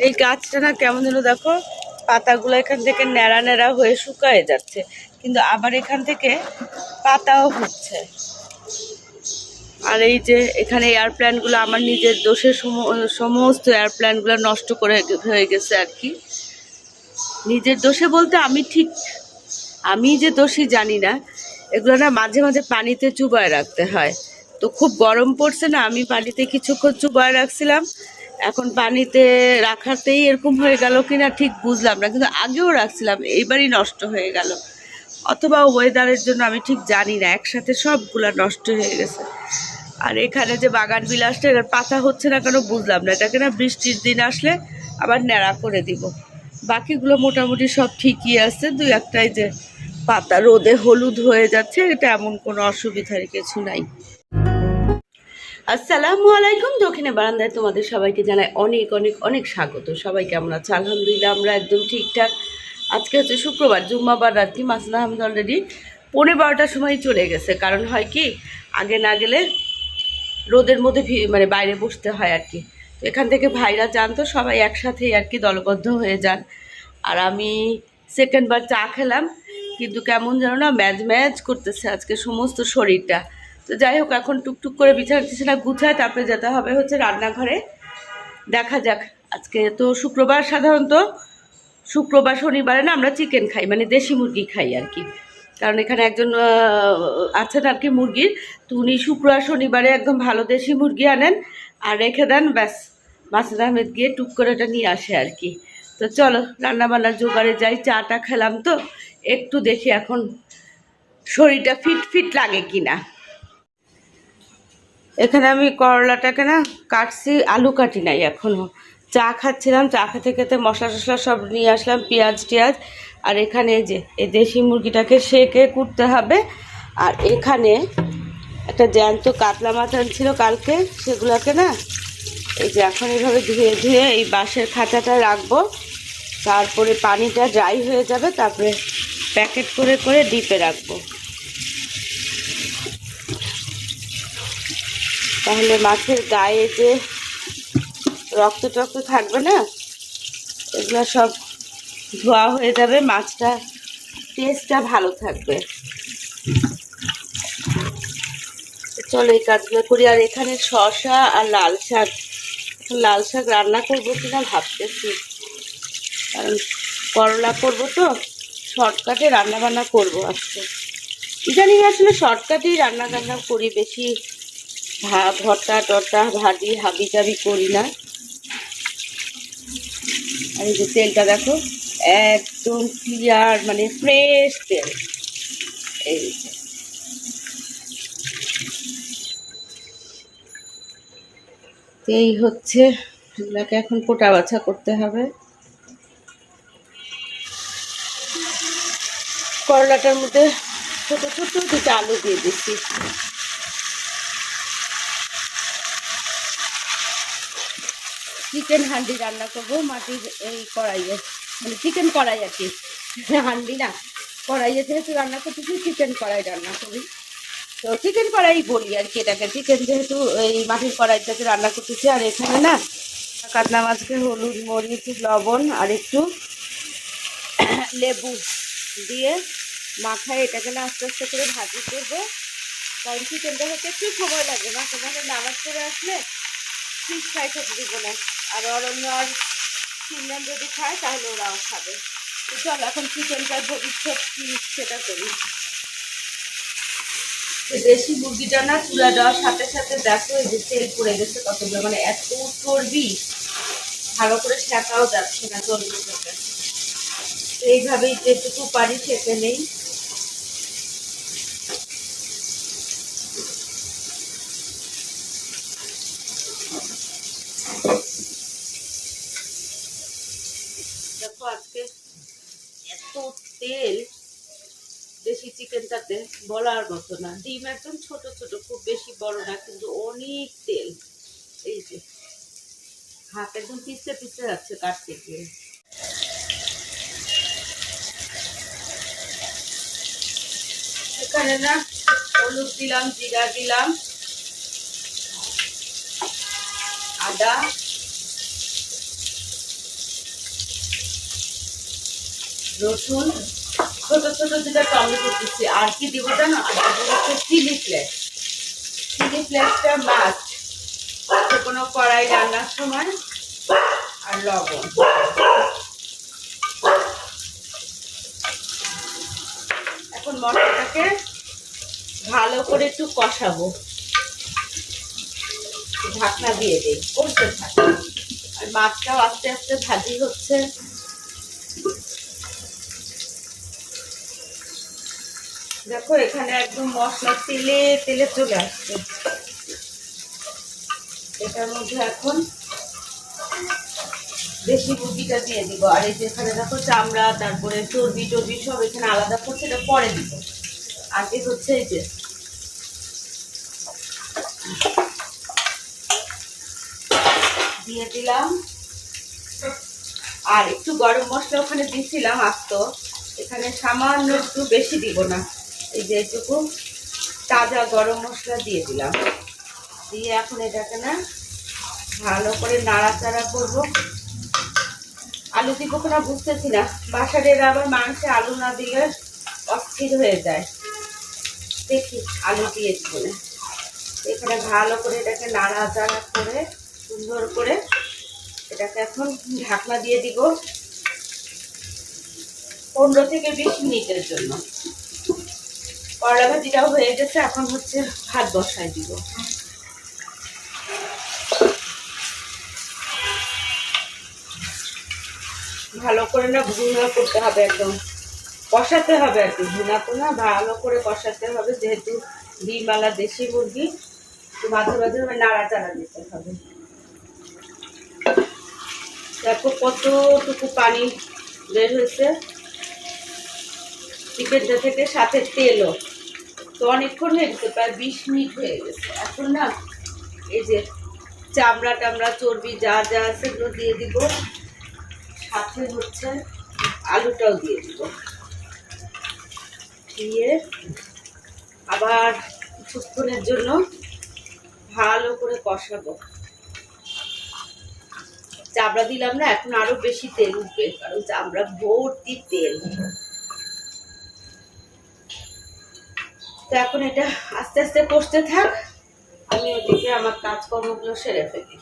এই গাছটা না কেমন যেন দেখো, পাতাগুলো এখান থেকে ন্যাড়া ন্যাড়া হয়ে শুকায় যাচ্ছে, কিন্তু আবার এখান থেকে পাতাও হচ্ছে। আর এই যে এখানে এয়ারপ্লেনগুলো আমার নিজের দোষের সম- সমস্ত এয়ারপ্লেনগুলো নষ্ট করে হয়ে গেছে আর কি। নিজের দোষে বলতে আমি ঠিক, আমি যে দোষী জানি না, এগুলো না মাঝে মাঝে পানিতে চুবায় রাখতে হয়। তো খুব গরম পড়ছে না, আমি পানিতে কিছুক্ষণ চুবায় রাখছিলাম এখন পানিতে রাখাতেই এরকম হয়ে গেল কিনা ঠিক বুঝলাম না, কিন্তু আগেও রাখছিলাম এইবারই নষ্ট হয়ে গেল। অথবা ওয়েদারের জন্য আমি ঠিক জানি না, একসাথে সবগুলা নষ্ট হয়ে গেছে। আর এখানে যে বাগান বিলাসটা এটার পাতা হচ্ছে না কেন বুঝলাম না, এটাকে না বৃষ্টির দিন আসলে আবার ন্যাড়া করে দিব। বাকিগুলো মোটামুটি সব ঠিকই আছে দুই একটাই যে পাতা রোদে হলুদ হয়ে যাচ্ছে, এটা এমন কোনো অসুবিধার কিছু নাই। আসসালামু আলাইকুম। দক্ষিণে বারান্দায় তোমাদের সবাইকে জানাই অনেক অনেক অনেক স্বাগত। সবাই কেমন আছে? আলহামদুলিল্লাহ, আমরা একদম ঠিকঠাক। আজকে হচ্ছে শুক্রবার, জুম্মাবার রাত্রি। মাসুদ আহমেদ অলরেডি পৌনে বারোটার সময় চলে গেছে। কারণ হয় কি, আগে না গেলে রোদের মধ্যে মানে বাইরে বসতে হয় আর কি। তো এখান থেকে ভাইরা যান তো, সবাই একসাথেই আর কি দলবদ্ধ হয়ে যান। আর আমি সেকেন্ডবার চা খেলাম। কিন্তু কেমন যেন না ম্যাজ ম্যাজ করতেছে আজকে সমস্ত শরীরটা। তো যাই হোক, এখন টুকটুক করে বিছানা টিছানা গুছায় তারপরে যেতে হবে হচ্ছে রান্নাঘরে। দেখা যাক, আজকে তো শুক্রবার সাধারণত। শুক্রবার, শনিবারে না আমরা চিকেন খাই মানে দেশি মুরগি খাই আর কি। কারণ এখানে একজন আছেন আর কি মুরগির। তো উনি শুক্র আর শনিবারে একদম ভালো দেশি মুরগি আনেন আর রেখে দেন, ব্যাস। মাসুদ আহমেদ গিয়ে টুক করে ওটা নিয়ে আসে আর কি। তো চলো, রান্নাবান্নার জোগাড়ে যাই, চাটা খেলাম তো। একটু দেখি এখন শরীরটা ফিট ফিট লাগে কিনা। এখানে আমি করলাটাকে না কাটছি, আলু কাটি নাই এখনও চা খাচ্ছিলাম, চা খেতে খেতে মশলা টশলা সব নিয়ে আসলাম, পেঁয়াজ টিয়াজ। আর এখানে যে, এই দেশি মুরগিটাকে সেকে কুটতে হবে। আর এখানে একটা জ্যান্ত কাতলা মাছ ছিল কালকে, সেগুলোকে না এই যে এখন এইভাবে ধুয়ে ধুয়ে এই বাঁশের খাঁচাটা রাখব। তারপরে পানিটা ড্রাই হয়ে যাবে, তারপরে প্যাকেট করে করে ডিপে রাখব। তাহলে মাছের গায়ে যে রক্ত টক্ত থাকবে না, এগুলো সব ধোয়া হয়ে যাবে, মাছটা টেস্টটা ভালো থাকবে। চলো এই কাজগুলো করি, আর এখানে শসা আর লাল শাক লাল শাক রান্না করব কিনা ভাবতেছি। কারণ করলা করব তো শর্টকাটে রান্না বান্না করব আজকে। জানি না আসলে শর্টকাটেই রান্না টান্না করি, বেশি ভা ভর্তা, টর্তা, ভাজি, হাবি জাবি করি না। আর এই যে তেলটা দেখো, একদম ক্লিয়ার মানে ফ্রেশ তেল। এই এই হচ্ছে, এগুলাকে এখন কোটা বাছা করতে হবে। করলাটার মধ্যে ছোটো ছোটো দুটো আলু দিয়ে দিচ্ছি। চিকেন হান্ডি রান্না করব, মাটির এই কড়াইয়ে মানে চিকেন কড়াই আর কি। হান্ডি না, কড়াইয়ে যেহেতু রান্না করতেছি চিকেন কড়াই রান্না করি। তো চিকেন কড়াই বলি আর কি এটাকে। চিকেন যেহেতু এই মাটির কড়াইটাতে রান্না করতেছি, আর এখানে না কাতলা মাছকে হলুদ, মরিচ, লবণ আর একটু লেবু দিয়ে মাখায় এটাকে না আস্তে আস্তে করে ভাজি করব। কারণ চিকেনটা হচ্ছে একটু সময় লাগবে না তোমাকে নামাজ করে আসলে ফিশ ফ্রাই খেতে দিব না। আর অরণ্য আর চিনম্যান যদি খায়, তাহলে ওরাও খাবে। চল, এখন চিকেনটার ভবিষ্যৎ কি সেটা করি। দেশি মুরগিটা না, চুলা দেওয়ার সাথে সাথে দেখো, এই যে তেল পড়ে গেছে কতগুলো মানে এত চর্বি। ভালো করে শেখাও যাচ্ছে না চর্বিটাকে এইভাবেই যেটুকু পারি সেঁকে নেই। তাতে বলার মতো না। ডিম একদম ছোট ছোট, খুব বেশি বড় না, কিন্তু অনেক তেল। এই যে, হাত একদম পিসতে পিসতে যাচ্ছে কাটতে গিয়ে এখানে না, হলুদ দিলাম, জিরা দিলাম, আদা, রসুন ছোট ছোট দুটা টমেটো দিচ্ছি আর কি দিব জানো? হচ্ছে চিলি ফ্লেক্স চিলি ফ্লেক্সটা মাছ কোনো কড়াই রান্নার সময় আর লবণ। এখন মশলাটাকে ভালো করে একটু কষাবো। ঢাকনা দিয়ে দিই। করতে থাকে। আর মাছটাও আস্তে আস্তে ভাজি হচ্ছে। দেখো, এখানে একদম মশলা, তেলে তেলে চলে আসছে। এটার মধ্যে এখন দেশি মুরগিটা দিয়ে দিব। আর এই যে এখানে দেখো চামড়া, তারপরে চর্বি টর্বি সব এখানে আলাদা করছে, এটা পরে দিব। আগে হচ্ছে এই যে দিয়ে দিলাম। আর একটু গরম মশলা ওখানে দিয়েছিলাম আস্ত। এখানে সামান্য একটু বেশি দিব না। এই যে এইটুকু তাজা গরম মশলা দিয়ে দিলাম। দিয়ে এখন এটাকে না ভালো করে নাড়াচাড়া করব। আলু দিব কিনা বুঝতেছি না। বাসার আবার মাংসে আলু না দিলে অস্থির হয়ে যায়। দেখি, আলু দিয়ে দিব এখানে ভালো করে এটাকে নাড়াচাড়া করে সুন্দর করে এটাকে এখন ঢাকনা দিয়ে দিব। পনেরো থেকে বিশ মিনিটের জন্য। করলা ভাজিটাও হয়ে গেছে, এখন হচ্ছে ভাত বসায় দিব। ভালো করে না ভুনা করতে হবে একদম। কষাতে হবে আর কি, ভুনা না, ভালো করে কষাতে হবে, যেহেতু ডিমালা দেশি মুরগি, তো মাঝে মাঝে নাড়াচাড়া দিতে হবে। দেখো কতটুকু পানি বের হয়েছে। চিকেনটা থেকে সাথে তেলও। তো অনেকক্ষণ হয়ে গেছে, প্রায় বিশ মিনিট হয়ে গেছে। এখন না এই যে চামড়া টামড়া, চর্বি যা যা আছে এগুলো দিয়ে দিব। সাথে হচ্ছে আলুটাও দিয়ে দিব। দিয়ে আবার কিছুক্ষণের জন্য ভালো করে কষাবো। চামড়া দিলাম না, এখন আরও বেশি তেল উঠবে, কারণ চামড়া ভর্তি তেল। তো এখন এটা আস্তে আস্তে কষতে থাক। আমি ওদিকে আমার কাজকর্মগুলো সেরে ফেলি।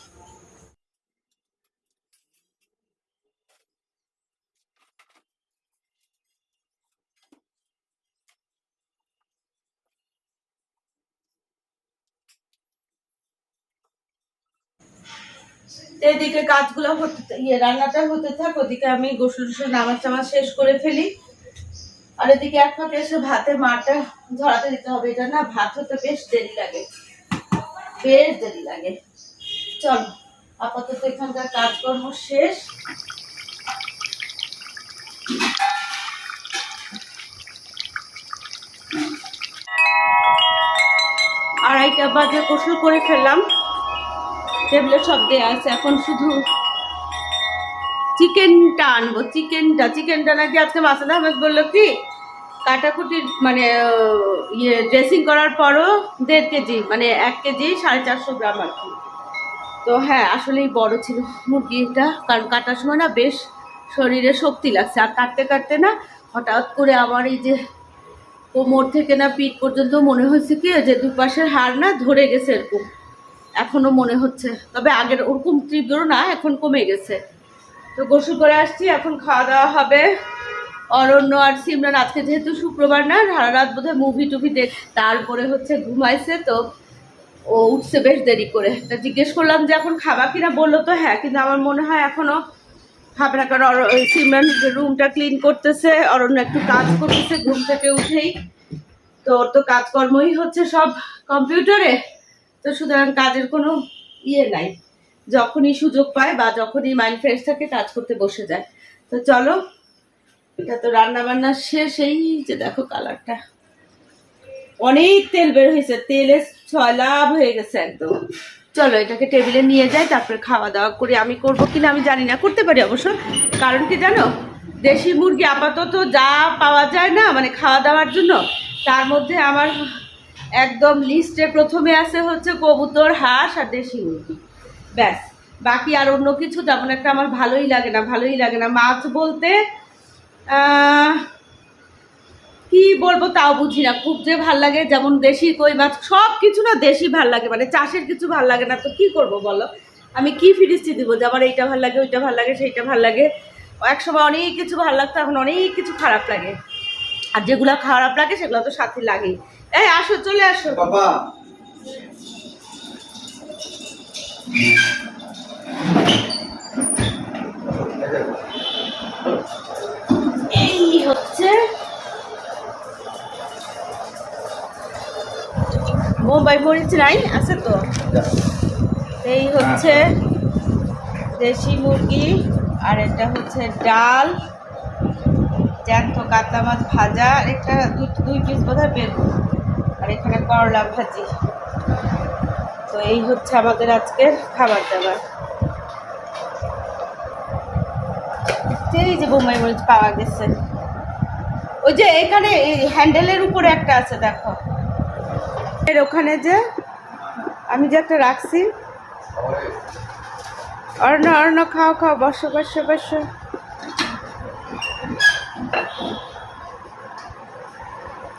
এদিকে কাজগুলো হতে ইয়ে রান্নাটা হতে থাক, ওদিকে আমি গোসল টোসল নামাজ টামাজ শেষ করে ফেলি। আর এদিকে এক ফাঁকে এসে ভাতের মারটা ধরাতে দিতে হবে, এটা না ভাত হতে বেশ দেরি লাগে। বেশ দেরি লাগে। চল, আপাতত এখানকার কাজকর্ম শেষ। আড়াইটা বাজে গোসল করে ফেললাম। টেবিলে সব দেওয়া আছে, এখন শুধু চিকেনটা আনব, চিকেনটা। চিকেনটা নাকি আজকে মাসাদ আহমেদ বলল কি? কাটাকুটির মানে ইয়ে ড্রেসিং করার পরও দেড় কেজি মানে এক কেজি সাড়ে চারশো গ্রাম আর কি। তো হ্যাঁ আসলেই বড় ছিল মুরগিটা কারণ কাটার সময় না বেশ শরীরে শক্তি লাগছে। আর কাটতে কাটতে না হঠাৎ করে আমার এই যে কোমর থেকে না পিঠ পর্যন্ত মনে হয়েছে কি যে দুপাশের হাড় না ধরে গেছে এরকম। এখনও মনে হচ্ছে। তবে আগের ওরকম তীব্র না, এখন কমে গেছে। তো গোসল করে আসছি, এখন খাওয়া দাওয়া হবে। অরণ্য আর সিমরান আজকে যেহেতু শুক্রবার না, সারা রাত বোধহয় মুভি টুভি দেখ তারপরে হচ্ছে ঘুমাইছে তো ও উঠছে বেশ দেরি করে। তা জিজ্ঞেস করলাম যে এখন খাবা কিনা? বলল তো হ্যাঁ কিন্তু আমার মনে হয় এখনও খাবে না, কারণ সিমরান রুমটা ক্লিন করতেছে, অরণ্য একটু কাজ করতেছে ঘুম থেকে উঠেই। তো ওর তো কাজকর্মই হচ্ছে সব কম্পিউটারে, তো সুতরাং কাজের কোনো ইয়ে নাই। যখনই সুযোগ পায় বা যখনই মাইন্ড ফ্রেশ থাকে, কাজ করতে বসে যায়। তো চলো এটা তো রান্না বান্না শেষ, এই যে দেখো কালারটা। অনেক তেল বের হয়েছে, তেলে ছয় লাভ হয়ে গেছে একদম। চলো এটাকে টেবিলে নিয়ে যাই, তারপরে খাওয়া দাওয়া করি। আমি করব কিনা আমি জানি না, করতে পারি অবশ্য। কারণ কি জানো, দেশি মুরগি আপাতত যা পাওয়া যায় না মানে খাওয়া দাওয়ার জন্য, তার মধ্যে আমার একদম লিস্টে প্রথমে আছে হচ্ছে কবুতর, হাঁস আর দেশি মুরগি। ব্যাস, বাকি আর অন্য কিছু তেমন একটা আমার ভালোই লাগে না, ভালোই লাগে না। মাছ বলতে কি বলব তাও বুঝি না। খুব যে ভালো লাগে, যেমন দেশি কই মাছ, সব কিছু না দেশি ভালো লাগে মানে চাষের কিছু ভালো লাগে না। তো কি করব বলো? আমি কি ফিরিস্তি দিব যে আমার এইটা ভালো লাগে, ওইটা ভালো লাগে, সেইটা ভালো লাগে? এক সময় অনেক কিছু ভালো লাগতো, এখন অনেক কিছু খারাপ লাগে। আর যেগুলো খারাপ লাগে, সেগুলো তো সাথে লাগেই। এই, আসো, চলে আসো। বাবা। এই হচ্ছে মুম্বাই মরিচ নাই আছে তো? এই হচ্ছে দেশি মুরগি আর এটা হচ্ছে ডাল জ্যান্ত কাতলা মাছ ভাজা আর এটা দুই দুই পিস বোধহয় বেগুন আর এখানে করলা ভাজি। তো এই হচ্ছে আমাদের আজকের খাবার দাবার। এই যে বোম্বাই মরিচ পাওয়া গেছে। ওই যে এখানে হ্যান্ডেলের উপরে একটা আছে দেখো। এর ওখানে যে আমি যে একটা রাখছি। অর্ণ অর্ণ খাও খাও বসো বসো বসো।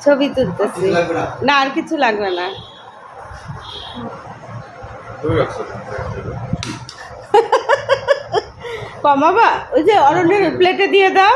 ছবি তুলতেছি। না? না আর কিছু লাগবে না। কমাবা? ওই যে অরণ্যের প্লেটে দিয়ে দাও।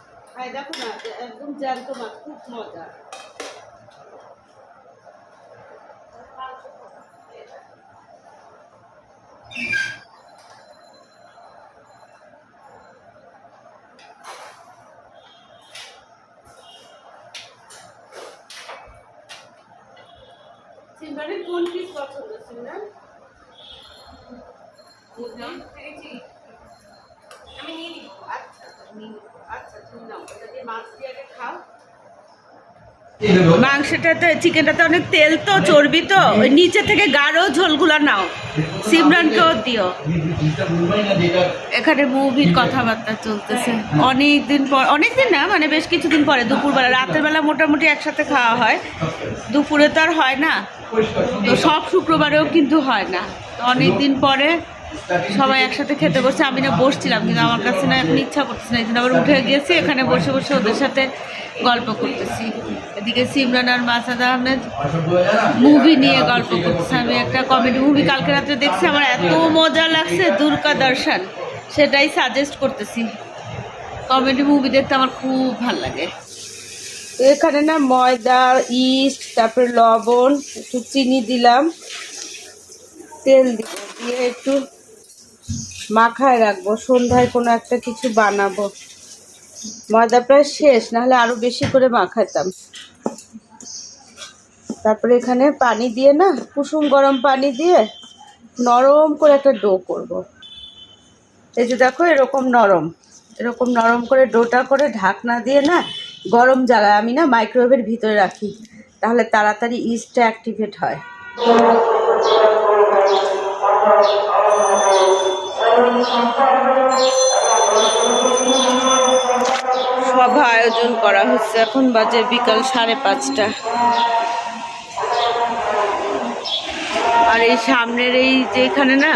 হ্যাঁ দেখো একদম জ্যান্ত মাছ খুব মজা। সিমরানের কোন পিস পছন্দ সিমরান আমি নিয়ে নিব আচ্ছা তুমি আচ্ছা তুমি নাও ওটা দিয়ে মাছ দিয়ে আগে খাও মাংসটাতে, চিকেনটাতে অনেক তেল তো, চর্বি তো। ওই নিচে থেকে গাঢ় ঝোলগুলো নাও। সিমরানকেও দিও। এখানে মুভির কথাবার্তা চলতেছে। অনেক দিন পর অনেক দিন না মানে বেশ কিছুদিন পরে, দুপুরবেলা। রাতের বেলা মোটামুটি একসাথে খাওয়া হয়। দুপুরে তো আর হয় না। তো সব শুক্রবারেও কিন্তু হয় না। অনেক দিন পরে সবাই একসাথে খেতে বসে আমি না বসছিলাম, কিন্তু আমার কাছে না এখন ইচ্ছা করতেছে না। এই জন্য আবার উঠে গিয়েছি এখানে বসে বসে ওদের সাথে গল্প করতেছি। এদিকে সিমরান আর মাসাদ আহমেদ মুভি নিয়ে গল্প করতেছে। আমি একটা কমেডি মুভি কালকে রাত্রে দেখছি, আমার এত মজা লাগছে, দুর্গা দর্শন। সেটাই সাজেস্ট করতেছি। কমেডি মুভি দেখতে আমার খুব ভালো লাগে। এখানে না ময়দা, ইস্ট, তারপরে লবণ, একটু চিনি দিলাম, তেল দিয়ে একটু মাখায় রাখব, সন্ধ্যায় কোনো একটা কিছু বানাবো। ময়দা প্রায় শেষ, নাহলে আরও বেশি করে মাখাতাম। তারপরে এখানে পানি দিয়ে না, কুসুম গরম পানি দিয়ে নরম করে একটা ডো করব। এই যে দেখো, এরকম নরম। এরকম নরম করে ডোটা করে ঢাকনা দিয়ে না গরম জায়গায় আমি না মাইক্রোওয়েভের ভিতরে রাখি। তাহলে তাড়াতাড়ি ইস্টটা অ্যাক্টিভেট হয়। সভা আয়োজন করা হচ্ছে। এখন বাজে বিকাল সাড়ে পাঁচটা। আর এই সামনের এই যে এখানে না,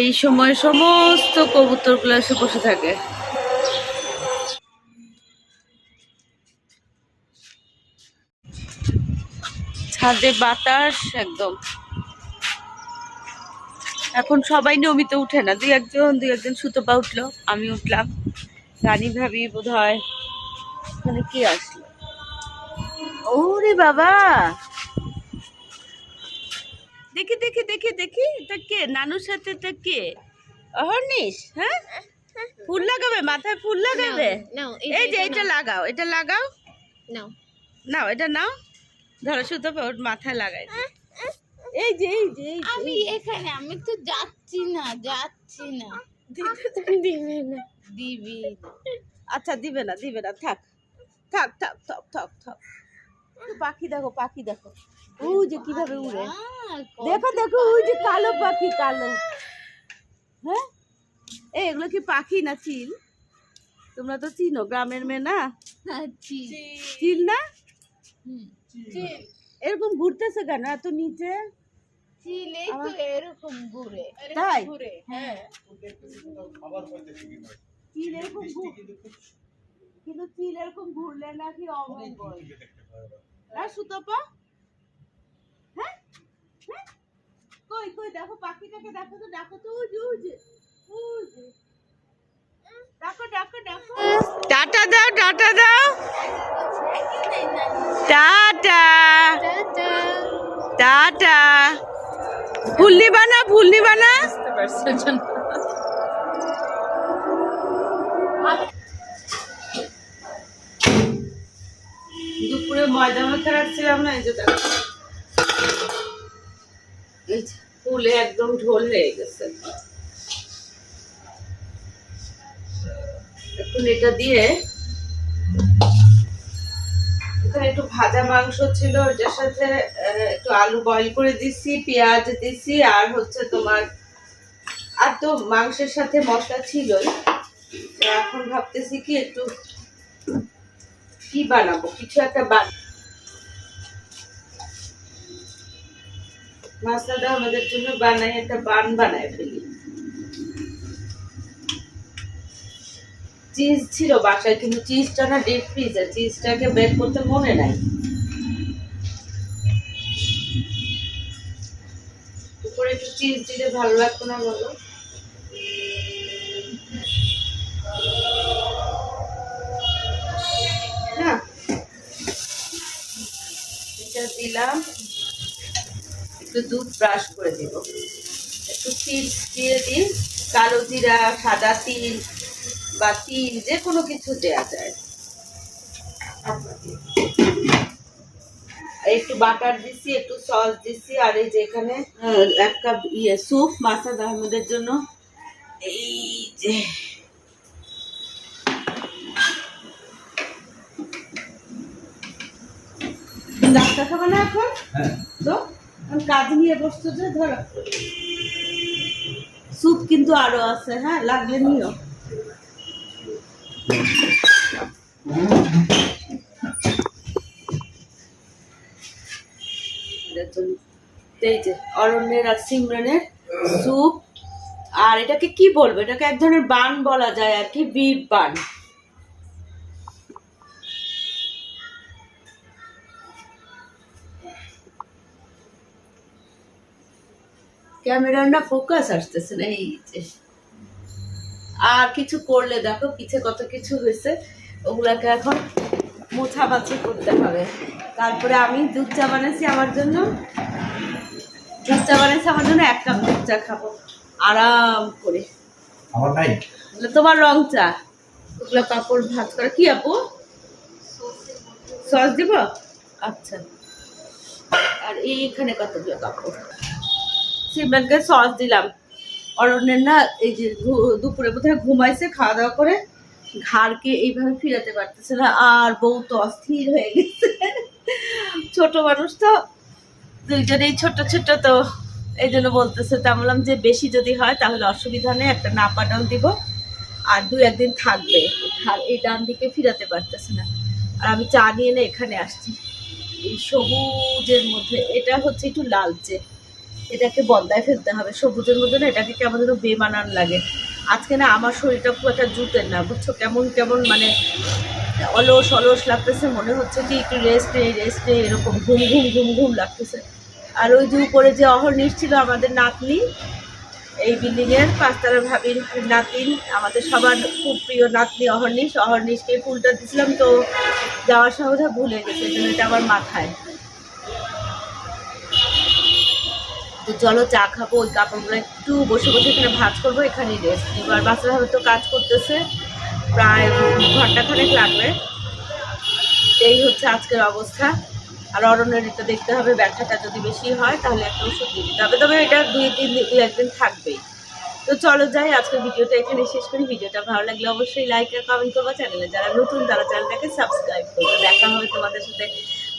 এই সময় সমস্ত কবুতরগুলো এসে বসে থাকে। ছাদে বাতাস একদম। এখন সবাই নিয়মিত উঠে না। দুই একজন দুই একজন সুতপা উঠল আমি উঠলাম। রানী ভাবি বোধ হয় মানে কি আসলো? ওরে বাবা! দেখি দেখি দেখি দেখি এটা কে? নানুর সাথে এটা কে? অহর্নিশ হ্যাঁ? ফুল লাগাবে মাথায় ফুল লাগাবে? এই যে এটা লাগাও এটা লাগাও। নাও নাও এটা নাও। ধরো সুতপা ওর মাথায় লাগাই। দাও। এই যে এই যে আমি এখানে আমি তো যাচ্ছি না যাচ্ছি না। দিবে না। দিবি। আচ্ছা দিবে না দিবে না থাক। থাক থাক থাক থাক থাক। পাখি দেখো পাখি দেখো। ওই যে কীভাবে উড়ে। দেখো দেখো ওই যে কালো পাখি কালো। হ্যাঁ? এই এগুলো কি পাখি না চিল? তোমরা তো চিনো গ্রামের মেয়ে না? চিল। না? এরকম ঘুরতেছে কেন? এত নিচে? চিলেই তো এরকম ঘুরে তাই? হ্যাঁ খাবার পাইতেছি কি চিল এরকম কিন্তু চিল এরকম ঘুরলে নাকি অমঙ্গল সুতপা? হ্যাঁ? হ্যাঁ? কই কই দেখো পাখিটাকে দেখো তো ডাকো তো ডাকো ডাকো টাটা দাও টাটা দাও। টাটা। টাটা। টাটা। ভুল নিবা না না? দুপুরে ময়দা মাখা রাখছিলাম না, এই যে দেখো। ফুলে একদম ঢোল হয়ে গেছে। এখন এটা দিয়ে একটু ভাজা মাংস ছিল ওটার সাথে একটু আলু বয়েল করে দিছি, পেঁয়াজ দিছি, আর হচ্ছে তোমার, আর তো মাংসের সাথে মশলা ছিলই। এখন ভাবতেছি কি একটু কি বানাবো? কিছু একটা বান মাছটা আমাদের জন্য বানাই, একটা বান বানায় ফেলি। চিজ ছিল বাসায়, কিন্তু চিজটা না ডিপ ফ্রিজে চিজটাকে বের করতে মনে নাই। উপরে একটু চিজ দিলে ভালো লাগতো না বলো? এটা দিলাম। একটু দুধ ব্রাশ করে দিব। একটু তিল দিয়ে দিই। কালো জিরা, সাদা তিল বা তিল যে কোনো কিছু দেওয়া যায়। একটু বাটার দিছি একটু সস দিছি আর এই যে এখানে এক কাপ ইয়ে স্যুপ মাসাদ আহমেদের জন্য। এই যে। খাব না এখন? হ্যাঁ। তো? কাজ নিয়ে বসতো যে ধরো। স্যুপ কিন্তু আরও আছে হ্যাঁ? লাগলে নিও। আর সিমরানের স্যুপ। আর এটাকে কি বলব? এটাকে এক ধরনের বান বলা যায় আর কি বিট বান। ক্যামেরার ফোকাস আসতেছে না, এই আর কিছু করলে দেখো পিছে কত কিছু হয়েছে। ওগুলাকে এখন মোছা মোছামাছি করতে হবে। তারপরে আমি দুধ চা বানাইছি আমার জন্য। দুধ চা বানাইছি আমার জন্য এক কাপ দুধ চা খাব। আরাম করে। তোমার রং চা। ওগুলো কাপড় ভাজ করে। কি আপু? সস দিব? আচ্ছা। আর এইখানে কতগুলো কাপড় সিমেন্টকে সস দিলাম। অরণ্যের না, এই যে দুপুরে বোধহয় ঘুমাইছে খাওয়া দাওয়া করে ঘাড়কে এইভাবে ফিরাতে পারতেছে না, আর বউ তো অস্থির হয়ে গেছে। ছোট মানুষ তো, দুইজনেই ছোট ছোট তো, এই জন্য বলতেছে, তা বললাম যে বেশি যদি হয় তাহলে অসুবিধা নেই, একটা নাপাটাও দিব, আর দু একদিন থাকবে। আর এই ডান দিকে ফিরাতে পারতেছে না। আর আমি চা নিয়ে না এখানে আসছি। এই সবুজের মধ্যে, এটা হচ্ছে একটু লালচে। এটাকে বন্দায় ফেলতে হবে, সবুজের মধ্যে না এটাকে কেমন যেন বেমানান লাগে। আজকে না আমার শরীরটা খুব একটা জুতের না, বুঝছ? কেমন কেমন মানে অলস অলস লাগতেছে, মনে হচ্ছে কি একটু রেস্ট নেই রেস্ট নেই, এরকম ঘুম ঘুম ঘুম ঘুম লাগতেছে। আর ওই যে উপরে যে অহর্নিশ ছিল আমাদের নাতনি, এই বিল্ডিংয়ের পাঁচতলা ভাবির নাতিন, আমাদের সবার খুব প্রিয় নাতনি অহর্নিশ। অহর্নিশকে ফুলটা দিছিলাম তো যাওয়ার সময় ভুলে গেছে এটা আমার মাথায়। তো চলো চা খাব, ওই কাপড়গুলো একটু বসে বসে এখানে ভাজ করব এখানে রেস্ট নিবো। আর বাচ্চারা হয়তো কাজ করতেছে, প্রায় ঘন্টাখানেক লাগবে। এই হচ্ছে আজকের অবস্থা। আর অরণ্যের এটা দেখতে হবে, ব্যথাটা যদি বেশি হয় তাহলে একটা ওষুধ দিয়ে দিতে হবে। তবে এটা দুই তিন দিন, দু একদিন থাকবেই। তো চলো যাই, আজকের ভিডিওটা এখানে শেষ করি। ভিডিওটা ভালো লাগলে অবশ্যই লাইক আর কমেন্ট করব চ্যানেলে। যারা নতুন, তারা চ্যানেলটাকে সাবস্ক্রাইব করবে। দেখা হবে তোমাদের সাথে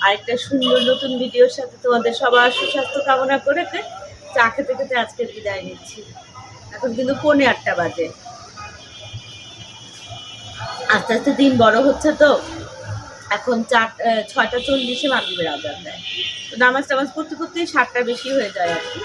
আরেকটা সুন্দর নতুন ভিডিওর সাথে তোমাদের সবার সুস্বাস্থ্য কামনা করে চা খেতে খেতে আজকের বিদায় নিচ্ছি। এখন কিন্তু পৌনে আটটা বাজে। আস্তে আস্তে দিন বড় হচ্ছে তো। এখন চার ছয়টা চল্লিশে মাগরিবের আজান দেয়। তো নামাজ টামাজ করতে পড়তেই সাতটা বেশি হয়ে যায় আর কি।